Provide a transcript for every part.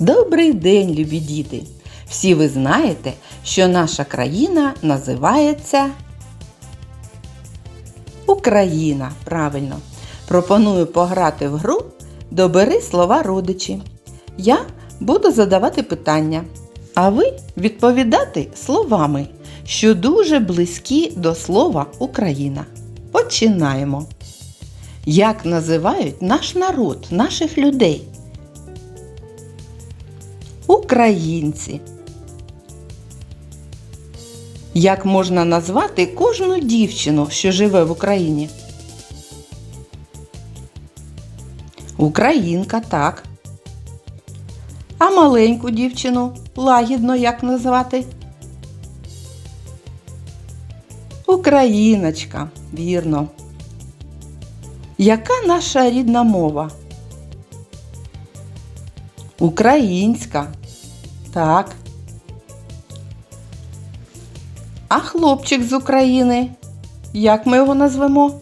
Добрий день, любі діти! Всі ви знаєте, що наша країна називається Україна. Правильно. Пропоную пограти в гру Добери слова родичі. Я буду задавати питання, а ви відповідати словами, що дуже близькі до слова Україна. Починаємо. Як називають наш народ, наших людей? Українці. Як можна назвати кожну дівчину, що живе в Україні? Українка, так. А маленьку дівчину лагідно як назвати? Україночка, вірно. Яка наша рідна мова? Українська. Так. А хлопчик з України? Як ми його назвемо?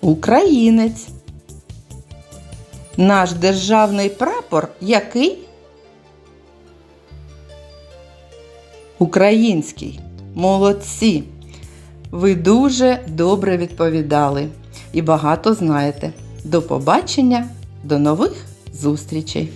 Українець. Наш державний прапор який? Український. Молодці. Ви дуже добре відповідали і багато знаєте. До побачення, до нових зустрічей!